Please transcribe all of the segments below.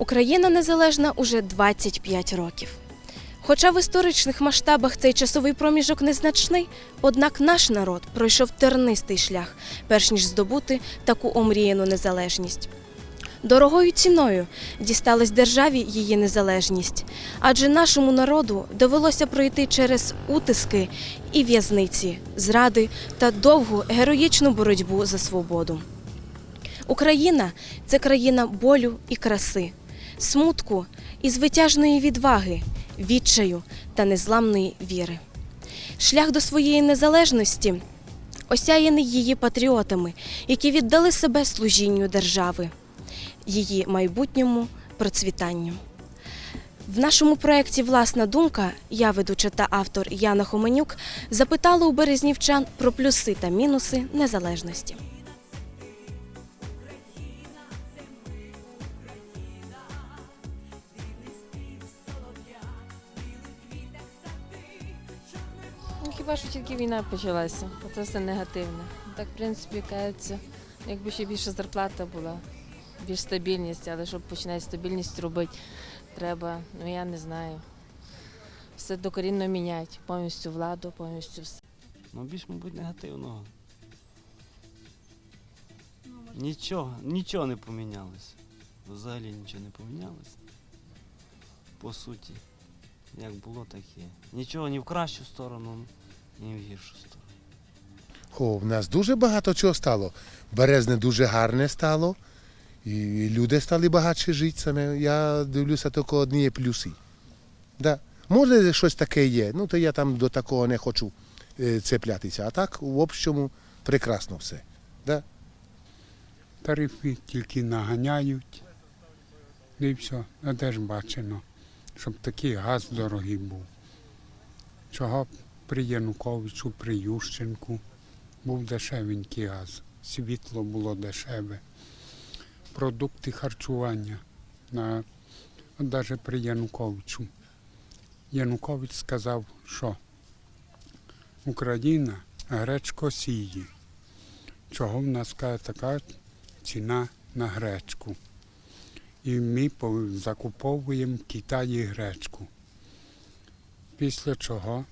Україна незалежна уже 25 років. Хоча в історичних масштабах цей часовий проміжок незначний, однак наш народ пройшов тернистий шлях, перш ніж здобути таку омріяну незалежність. Дорогою ціною дісталась державі її незалежність, адже нашому народу довелося пройти через утиски і в'язниці, зради та довгу героїчну боротьбу за свободу. Україна це країна болю і краси, смутку і звитяжної відваги, відчаю та незламної віри. Шлях до своєї незалежності осяяний її патріотами, які віддали себе служінню держави, її майбутньому процвітанню. В нашому проєкті Власна думка я, ведуча та автор Яна Хоменюк, запитала у березнівчан про плюси та мінуси незалежності. Ну, хіба що тільки війна почалася, це все негативне. Так, в принципі, кажеться, якби ще більше зарплата була, більш стабільність, але щоб починати стабільність робити, треба, ну я не знаю. Все докорінно міняти, повністю владу, повністю все. Ну, більш, мабуть, негативного. Нічого, нічого не помінялося. Взагалі нічого не помінялося. По суті, як було, так є. Нічого ні в кращу сторону, ні в гіршу сторону. О, в нас дуже багато чого стало. Березне дуже гарне стало. І люди стали багатше жити саме. Я дивлюся тільки одні є плюси. Да. Може, щось таке є, ну то я там до такого не хочу е, цеплятися. А так, в общому, прекрасно все. Да? тарифи тільки наганяють. Ну І все, а де ж бачено, щоб такий газ дорогий був. Чого при Януковичу, при Ющенку був дешевенький газ, світло було дешеве, продукти харчування, на, навіть при Януковичу. Янукович сказав, що Україна гречко сіє. Чого в нас така ціна на гречку. І ми закуповуємо в Китаї гречку. Після чого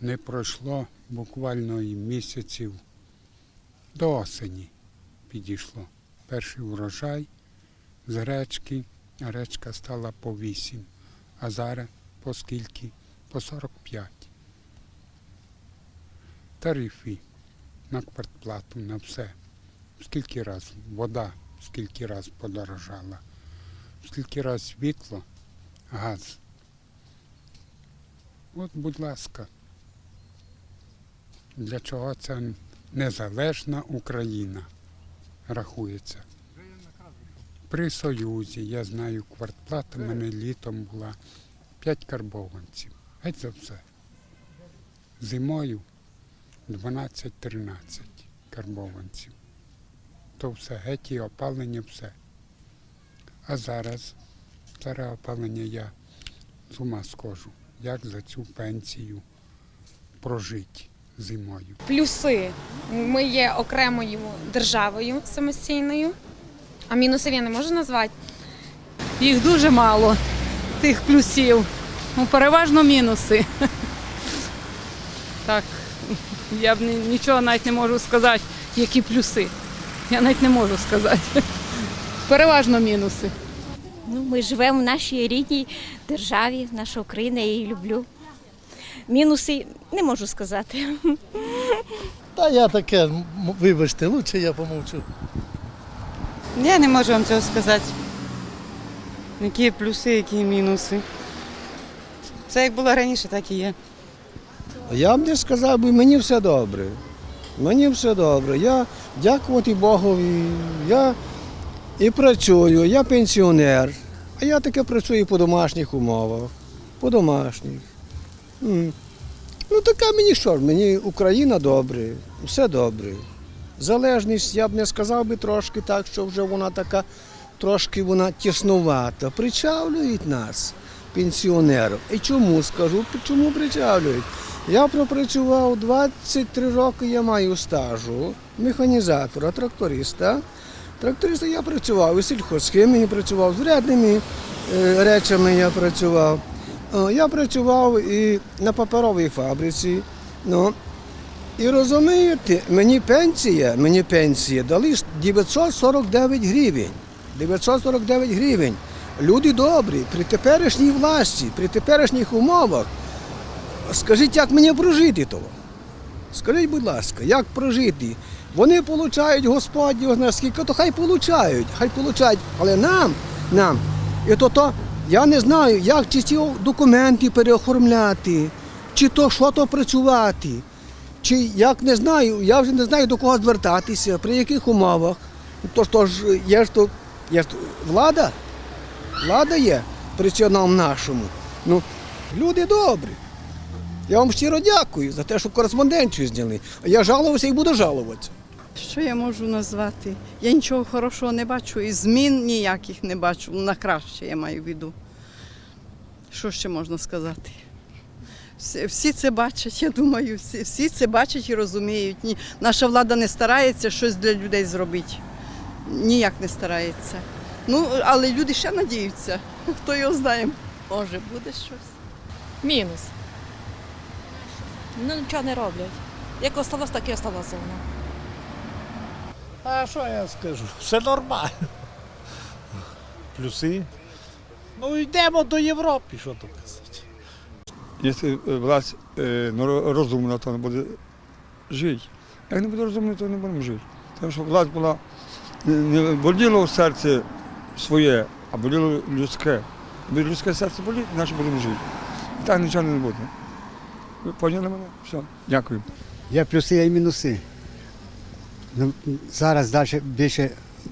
не пройшло буквально і місяців до осені підійшло. Перший врожай з гречки, а гречка стала по 8, а зараз по скільки? По 45. Тарифи на квартплату, на все скільки раз вода, скільки раз подорожала, скільки раз світло, газ. От, будь ласка, для чого ця незалежна Україна рахується? При Союзі, я знаю, квартплата в мене літом була 5 карбованців. Геть за все. Зимою 12-13 карбованців то все, геть і опалення, все. А зараз, зараз опалення я з ума схожу, як за цю пенсію прожити зимою. Плюси ми є окремою державою самостійною, а мінусів я не можу назвати. Їх дуже мало, тих плюсів. Ну, переважно мінуси. Так, я б нічого навіть не можу сказати, які плюси. Я навіть не можу сказати. Переважно мінуси. Ну, ми живемо в нашій рідній державі, наша Україна, я її люблю. Мінуси не можу сказати. Та я таке, вибачте, лучше я помовчу. Я не можу вам цього сказати. Які плюси, які мінуси. Все як було раніше, так і є. Я б не сказав, бо мені все добре. Мені все добре. Я дякувати Богові. Я і працюю, я пенсіонер, а я таке працюю по домашніх умовах. По домашніх. М. Ну така мені що ж, мені Україна добре, все добре. Залежність, я б не сказав би трошки так, що вже вона така, трошки вона тіснувата. Причавлюють нас, пенсіонерів. І чому скажу, чому причавлюють? Я пропрацював 23 роки, я маю стажу механізатора, тракториста. Трактористом я працював, і сільхозхімії працював, з врядними е, речами я працював. Я працював і на паперовій фабриці. Ну, і розумієте, мені пенсія, мені пенсія дали 949 гривень. 949 гривень. Люди добрі, при теперішній власті, при теперішніх умовах. Скажіть, як мені прожити того? Скажіть, будь ласка, як прожити? Вони получають Господь, його знає скільки, то хай получають, хай получають. Але нам, нам, і то, то я не знаю, як чи ці документи переоформляти, чи то що то працювати, чи як не знаю, я вже не знаю до кого звертатися, при яких умовах. То, то ж є ж то, є ж то влада, влада є при цьому нашому. Ну, люди добрі. Я вам щиро дякую за те, що кореспонденцію зняли. А я жалувався і буду жалуватися. Що я можу назвати? Я нічого хорошого не бачу і змін ніяких не бачу. На краще я маю в виду. Що ще можна сказати? Всі, всі це бачать, я думаю, всі, всі це бачать і розуміють. Ні, наша влада не старається щось для людей зробити. Ніяк не старається. Ну, але люди ще надіються. Хто його знає, може буде щось. Мінус. Ну нічого не роблять. Як осталось, так і осталося воно. А що я скажу? Все нормально. Плюси. Ну йдемо до Європи, що тут казати. Якщо власть е, ну, розумна, то не буде жити. Як не буде розумна, то не будемо жити. Тому що власть була не, не боліло в серці своє, а боліло людське. Бо людське серце болить, іначе будемо жити. І так нічого не буде. Ви поняли мене? Все, дякую. Є плюси, є і мінуси. Ну, зараз далі більше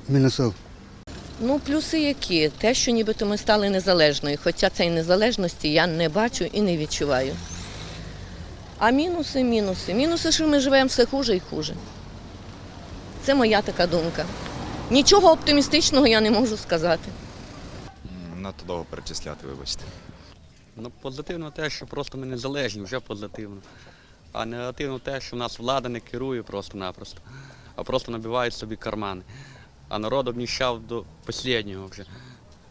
мінусів. Ну, плюси які? Те, що нібито ми стали незалежною, хоча цієї незалежності я не бачу і не відчуваю. А мінуси, мінуси. Мінуси, що ми живемо все хуже і хуже. Це моя така думка. Нічого оптимістичного я не можу сказати. Надто довго перечисляти, вибачте. Ну, позитивно те, що просто ми незалежні, вже позитивно. А негативно те, що нас влада не керує просто-напросто, а просто набивають собі кармани. А народ обніщав до останнього вже.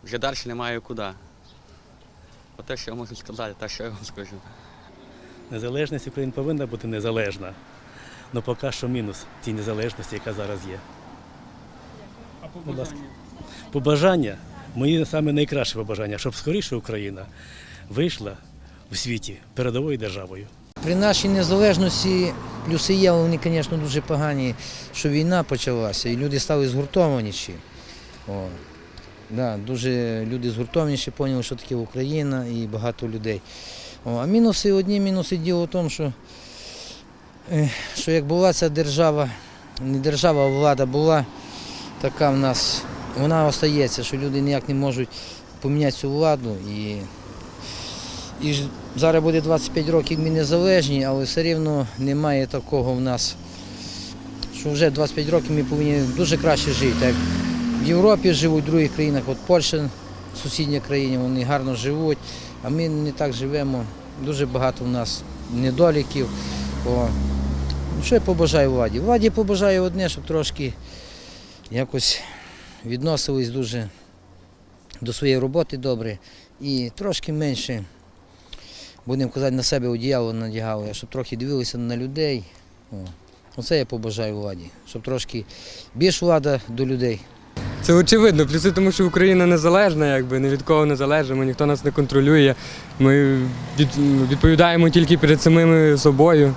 Вже далі немає куди. Оте, що я можу сказати, те, що я вам скажу. Незалежність України повинна бути незалежна. Але поки що мінус цій незалежності, яка зараз є. Будь ласка. Побажання, мої саме найкраще побажання, щоб скоріше Україна вийшла в світі передовою державою. При нашій незалежності плюси є, але вони, звісно, дуже погані, що війна почалася, і люди стали згуртованіші. О, да, дуже люди згуртованіші, поняли, що таке Україна і багато людей. О, а мінуси одні мінуси діло в тому, що, е, що як була ця держава, не держава, а влада була така в нас, вона остається, що люди ніяк не можуть поміняти цю владу. І і зараз буде 25 років ми незалежні, але все рівно немає такого в нас, що вже 25 років ми повинні дуже краще жити. Так, в Європі живуть, в других країнах, от Польща, сусідня країна, вони гарно живуть, а ми не так живемо. Дуже багато в нас недоліків. О. Ну, що я побажаю владі? Владі побажаю одне, щоб трошки якось відносились дуже до своєї роботи добре і трошки менше будемо казати, на себе одіяло надягали, щоб трохи дивилися на людей. О. Оце я побажаю владі, щоб трошки більш влада до людей. Це очевидно. Плюси, тому що Україна незалежна, якби ні від кого не залежимо, ніхто нас не контролює. Ми від- відповідаємо тільки перед самими собою.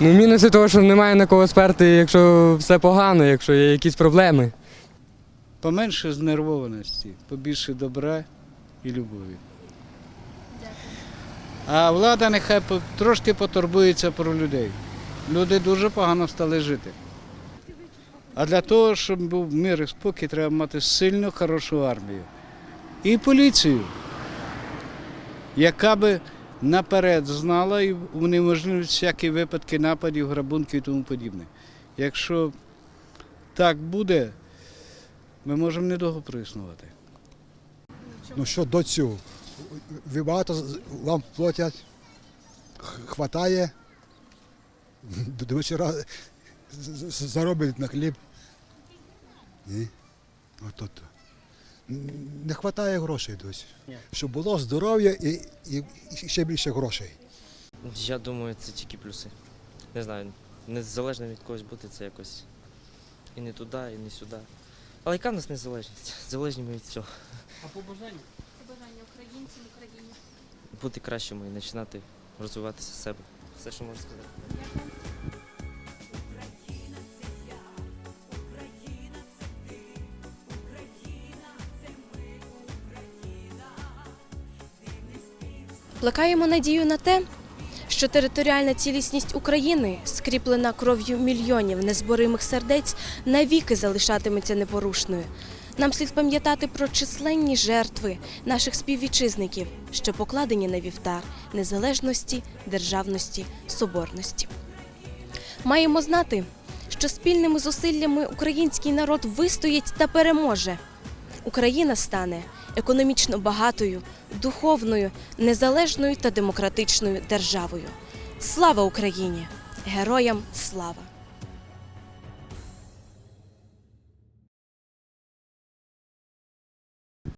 Ну, мінуси того, що немає на кого сперти, якщо все погано, якщо є якісь проблеми. Поменше знервованості, побільше добра і любові. А влада нехай трошки потурбується про людей. Люди дуже погано стали жити. А для того, щоб був мир і спокій, треба мати сильну, хорошу армію. І поліцію, яка би наперед знала і унеможливить всякі випадки нападів, грабунків і тому подібне. Якщо так буде, ми можемо недовго проіснувати. Ну що до цього? Ви багато вам платять, хватає, до вечора заробить на хліб. Ні? Ото то. Не вистачає грошей досі. Щоб було здоров'я і, і, і ще більше грошей. Я думаю, це тільки плюси. Не знаю, незалежно від когось бути, це якось і не туди, і не сюди. Але яка в нас незалежність? Залежні ми від всього. А? Побажання українцям Україні. Бути кращими і починати розвиватися з себе. Все, що можу сказати. Плекаємо надію на те, що територіальна цілісність України, скріплена кров'ю мільйонів незборимих сердець, навіки залишатиметься непорушною. Нам слід пам'ятати про численні жертви наших співвітчизників, що покладені на вівтар незалежності, державності, соборності. Маємо знати, що спільними зусиллями український народ вистоїть та переможе. Україна стане економічно багатою, духовною, незалежною та демократичною державою. Слава Україні! Героям слава!